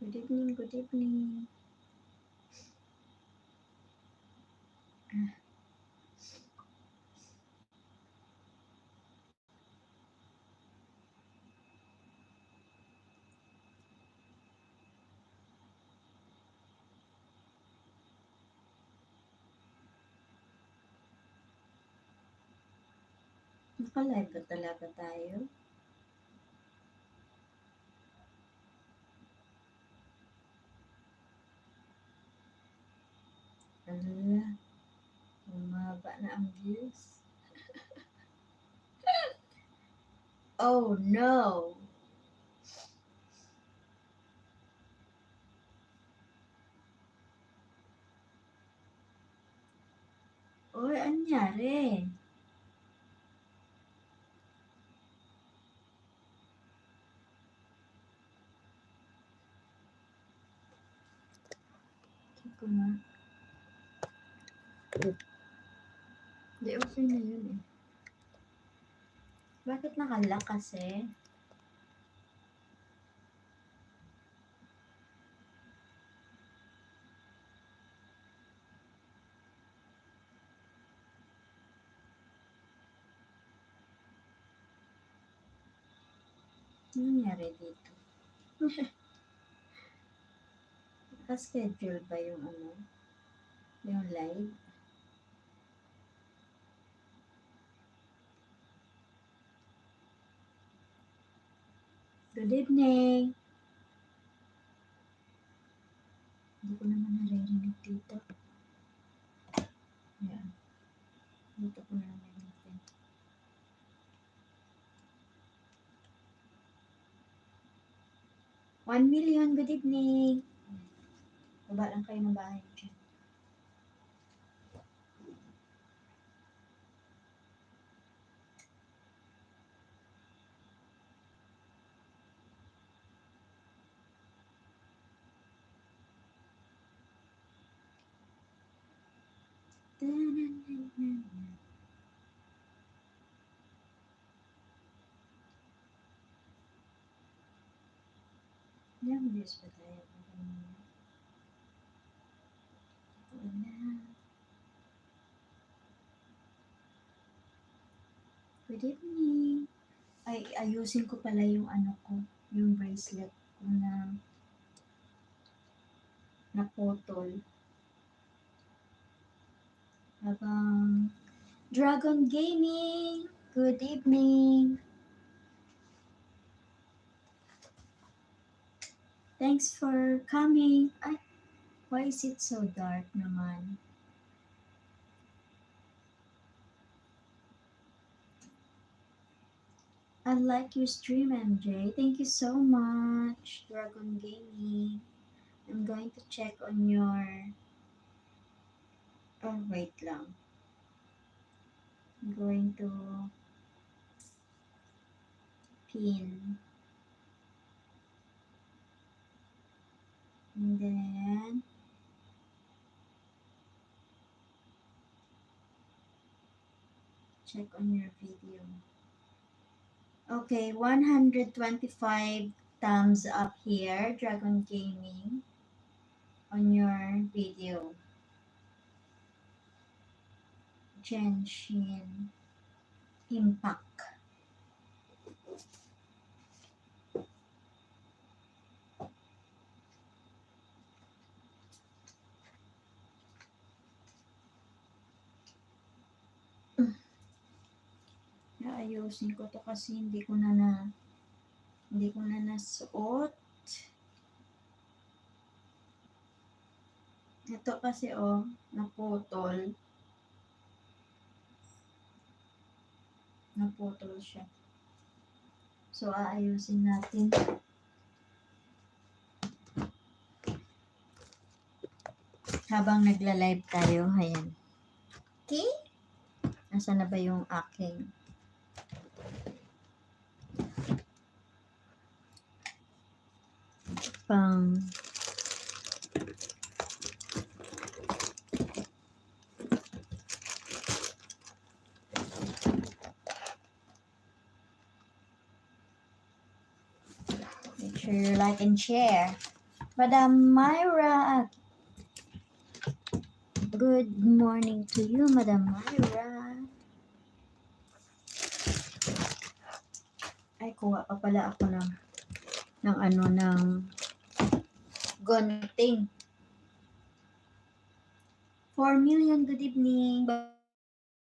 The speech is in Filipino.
Good evening, good evening. Ah. Naka-live ba talaga tayo? Ayan. Bumaba na ang views. oh no! Uy, ano nangyari? Thank you, Hindi, okay na yun eh. Bakit nakalock kasi? Ano nangyari dito? Naka-schedule ba yung ano? Yung live? Good evening! Hindi ko naman naririnig dito. Ayan. Dito ko naririnig. One million, good evening! Baba lang kayo ng bahay. Ilang views ba tayo? Wala. Good evening. Ay, ayusin ko pala yung ano ko, yung bracelet ko na naputol. Habang um, Dragon Gaming, good evening. Thanks for coming. Ay, why is it so dark naman? I like your stream, MJ. Thank you so much, Dragon Gaming. I'm going to check on your... Oh, wait lang. I'm going to pin. And then check on your video. Okay, 125 thumbs up here, Dragon Gaming, on your video. Genshin Impact. Ayusin ko to kasi hindi ko na na hindi ko na nasuot. Ito kasi oh, naputol. Naputol siya. So, aayusin natin. Habang nagla-live tayo, ayan. Okay? Nasaan na ba yung aking pang sure you like and share. Madam Myra. Good morning to you, Madam Myra. Ay, kuha pa pala ako ng ng ano ng gunting. 4 million, good evening.